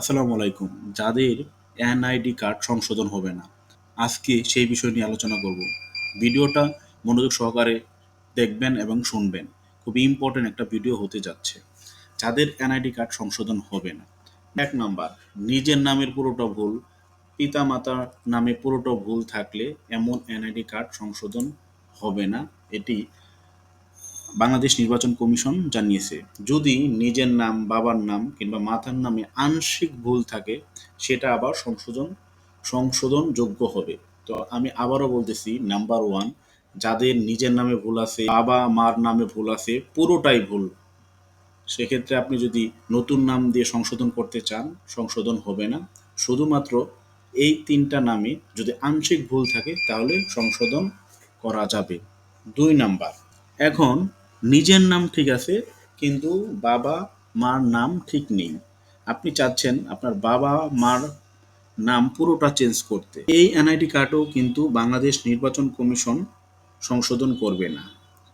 আসসালামু আলাইকুম। যাদের এনআইডি কার্ড সংশোধন হবে না, আজকে সেই বিষয় নিয়ে আলোচনা করব। ভিডিওটা মনোযোগ সহকারে দেখবেন এবং শুনবেন। খুবই ইম্পর্টেন্ট একটা ভিডিও হতে যাচ্ছে। যাদের এনআইডি কার্ড সংশোধন হবে না, এক নাম্বার, নিজের নামের পুরোটা ভুল পিতা মাতার নামে পুরোটা ভুল থাকলে এমন এনআইডি কার্ড সংশোধন হবে না। এটি বাংলাদেশ নির্বাচন কমিশন জানিয়েছে, যদি নিজের নাম, বাবার নাম কিংবা মাতার নামে আংশিক ভুল থাকে, সেটা আবার সংশোধন সংশোধন যোগ্য হবে। তো আমি আবারও বলতেছি নাম্বার ওয়ান যাদের নিজের নামে ভুল আছে, বাবা, মার নামে ভুল আছে, পুরোটাই ভুল। সেক্ষেত্রে আপনি যদি নতুন নাম দিয়ে সংশোধন করতে চান, সংশোধন হবে না। শুধুমাত্র এই তিনটা নামে যদি আংশিক ভুল থাকে, তাহলে সংশোধন করা যাবে। দুই নাম্বার, এখন নিজের নাম ঠিক আছে, কিন্তু বাবা মার নাম ঠিক নেই। আপনি চাচ্ছেন আপনার বাবা মার নাম পুরোটা চেঞ্জ করতে। এই এনআইডি কার্ডও কিন্তু বাংলাদেশ নির্বাচন কমিশন সংশোধন করবে না।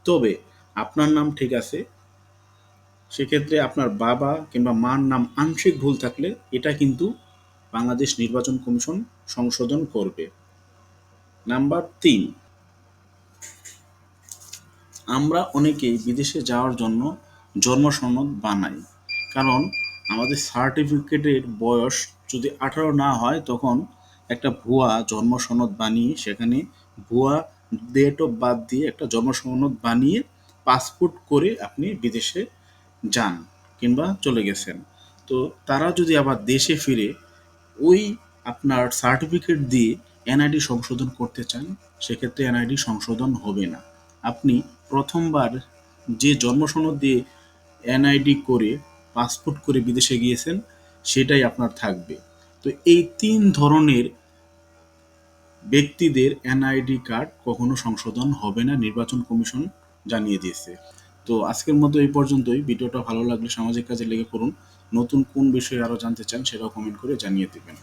তবে আপনার নাম ঠিক আছে, সেক্ষেত্রে আপনার বাবা কিংবা মার নাম আংশিক ভুল থাকলে এটা কিন্তু বাংলাদেশ নির্বাচন কমিশন সংশোধন করবে। নাম্বার তিন আমরা অনেকেই বিদেশে যাওয়ার জন্য জন্ম সনদ বানাই। কারণ আমাদের সার্টিফিকেটের বয়স যদি আঠারো না হয়, তখন একটা ভুয়া জন্ম সনদ বানিয়ে সেখানে ভুয়া ডেট অফ বার্থ দিয়ে একটা জন্ম সনদ বানিয়ে পাসপোর্ট করে আপনি বিদেশে যান কিংবা চলে গেছেন। তো তারা যদি আবার দেশে ফিরে ওই আপনার সার্টিফিকেট দিয়ে এনআইডি সংশোধন করতে চান, সেক্ষেত্রে এনআইডি সংশোধন হবে না। আপনি প্রথমবার যে জন্ম সনদ দিয়ে এনআইডি করে পাসপোর্ট করে বিদেশে গিয়েছেন, সেটাই আপনার থাকবে। তো এই তিন ধরনের ব্যক্তিদের এনআইডি কার্ড কখনো সংশোধন হবে না, নির্বাচন কমিশন জানিয়ে দিয়েছে। তো আজকের মতো এই পর্যন্তই। ভিডিওটা ভালো লাগলে সামাজিক কাজে লেগে পড়ুন। নতুন কোন বিষয়ে আরও জানতে চান, সেটাও কমেন্ট করে জানিয়ে দেবেন।